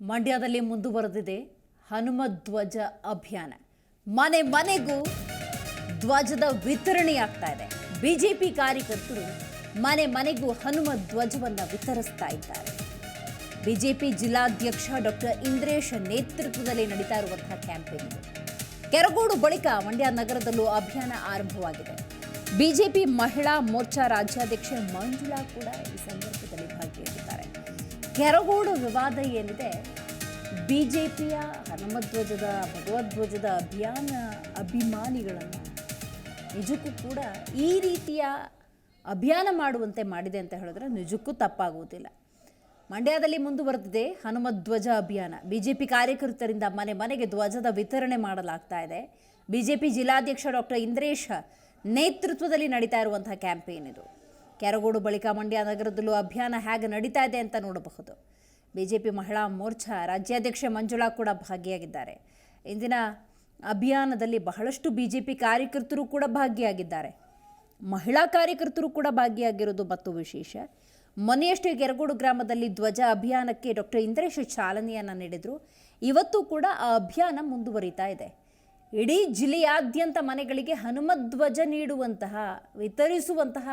ಮಂಡ್ಯದಲ್ಲಿ ಮುಂದುವರೆದಿದೆ ಹನುಮ ಧ್ವಜ ಅಭಿಯಾನ. ಮನೆ ಮನೆಗೂ ಧ್ವಜದ ವಿತರಣೆ ಆಗ್ತಾ ಇದೆ. ಬಿಜೆಪಿ ಕಾರ್ಯಕರ್ತರು ಮನೆ ಮನೆಗೂ ಹನುಮ ಧ್ವಜವನ್ನು ವಿತರಿಸ್ತಾ ಇದ್ದಾರೆ. ಬಿಜೆಪಿ ಜಿಲ್ಲಾಧ್ಯಕ್ಷ ಡಾಕ್ಟರ್ ಇಂದ್ರೇಶ್ ನೇತೃತ್ವದಲ್ಲಿ ನಡೀತಾ ಇರುವಂತಹ ಕ್ಯಾಂಪೇನ್ ಕೆರಗೋಡು ಬಳಿಕ ಮಂಡ್ಯ ನಗರದಲ್ಲೂ ಅಭಿಯಾನ ಆರಂಭವಾಗಿದೆ. ಬಿಜೆಪಿ ಮಹಿಳಾ ಮೋರ್ಚಾ ರಾಜ್ಯಾಧ್ಯಕ್ಷೆ ಮಂಜುಳಾ ಕೂಡ ಈ ಸಂದರ್ಭದಲ್ಲಿ ಭಾಗಿಯಾಗಿದ್ದಾರೆ. ಕೆರಗೋಡು ವಿವಾದ ಏನಿದೆ? ಬಿ ಜೆ ಪಿಯ ಹನುಮಧ್ವಜದ ಭಗವದ್ವಜದ ಅಭಿಯಾನ ಅಭಿಮಾನಿಗಳನ್ನು ನಿಜಕ್ಕೂ ಕೂಡ ಈ ರೀತಿಯ ಅಭಿಯಾನ ಮಾಡುವಂತೆ ಮಾಡಿದೆ ಅಂತ ಹೇಳಿದ್ರೆ ನಿಜಕ್ಕೂ ತಪ್ಪಾಗುವುದಿಲ್ಲ. ಮಂಡ್ಯದಲ್ಲಿ ಮುಂದುವರೆದಿದೆ ಹನುಮಧ್ವಜ ಅಭಿಯಾನ. ಬಿ ಜೆ ಪಿ ಕಾರ್ಯಕರ್ತರಿಂದ ಮನೆ ಮನೆಗೆ ಧ್ವಜದ ವಿತರಣೆ ಮಾಡಲಾಗ್ತಾ ಇದೆ. ಪಿ ಜಿಲ್ಲಾಧ್ಯಕ್ಷ ಡಾಕ್ಟರ್ ಇಂದ್ರೇಶ್ ನೇತೃತ್ವದಲ್ಲಿ ನಡೀತಾ ಇರುವಂತಹ ಕ್ಯಾಂಪೇನ್ ಇದು. ಕೆರಗೋಡು ಬಳಿಕ ಮಂಡ್ಯ ನಗರದಲ್ಲೂ ಅಭಿಯಾನ ಹೇಗೆ ನಡೀತಾ ಇದೆ ಅಂತ ನೋಡಬಹುದು. ಬಿಜೆಪಿ ಮಹಿಳಾ ಮೋರ್ಚಾ ರಾಜ್ಯಾಧ್ಯಕ್ಷೆ ಮಂಜುಳಾ ಕೂಡ ಭಾಗಿಯಾಗಿದ್ದಾರೆ. ಇಂದಿನ ಅಭಿಯಾನದಲ್ಲಿ ಬಹಳಷ್ಟು ಬಿಜೆಪಿ ಕಾರ್ಯಕರ್ತರು ಕೂಡ ಭಾಗಿಯಾಗಿದ್ದಾರೆ. ಮಹಿಳಾ ಕಾರ್ಯಕರ್ತರು ಕೂಡ ಭಾಗಿಯಾಗಿರೋದು ಮತ್ತು ವಿಶೇಷ. ಮೊನ್ನೆಯಷ್ಟೇ ಗೆರಗೋಡು ಗ್ರಾಮದಲ್ಲಿ ಧ್ವಜ ಅಭಿಯಾನಕ್ಕೆ ಡಾಕ್ಟರ್ ಇಂದ್ರೇಶ್ ಚಾಲನೆಯನ್ನು ನೀಡಿದರು. ಇವತ್ತು ಕೂಡ ಆ ಅಭಿಯಾನ ಮುಂದುವರಿತಾ ಇದೆ. ಇಡೀ ಜಿಲ್ಲೆಯಾದ್ಯಂತ ಮನೆಗಳಿಗೆ ಹನುಮಧ್ವಜ ನೀಡುವಂತಹ, ವಿತರಿಸುವಂತಹ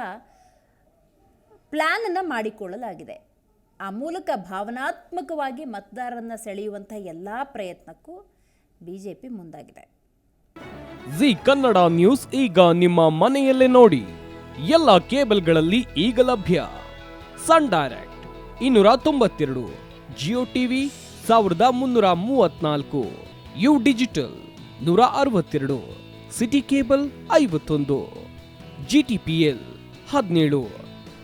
ಪ್ಲ್ಯಾನನ್ನು ಮಾಡಿಕೊಳ್ಳಲಾಗಿದೆ. ಆ ಮೂಲಕ ಭಾವನಾತ್ಮಕವಾಗಿ ಮತದಾರರನ್ನು ಸೆಳೆಯುವಂಥ ಎಲ್ಲ ಪ್ರಯತ್ನಕ್ಕೂ ಬಿ ಜೆ ಪಿ ಮುಂದಾಗಿದೆ. ಜಿ ಕನ್ನಡ ನ್ಯೂಸ್ ಈಗ ನಿಮ್ಮ ಮನೆಯಲ್ಲೇ ನೋಡಿ. ಎಲ್ಲ ಕೇಬಲ್ಗಳಲ್ಲಿ ಈಗ ಲಭ್ಯ. ಸನ್ ಡೈರೆಕ್ಟ್ ಇನ್ನೂರ ತೊಂಬತ್ತೆರಡು ಜಿಯೋ ಟಿವಿ ಸಾವಿರದ ಮುನ್ನೂರ ಮೂವತ್ನಾಲ್ಕು ಯು ಡಿಜಿಟಲ್ ನೂರ ಅರವತ್ತೆರಡು ಸಿಟಿ ಕೇಬಲ್ ಐವತ್ತೊಂದು ಜಿ ಟಿ ಪಿ ಎಲ್ ಹದಿನೇಳು.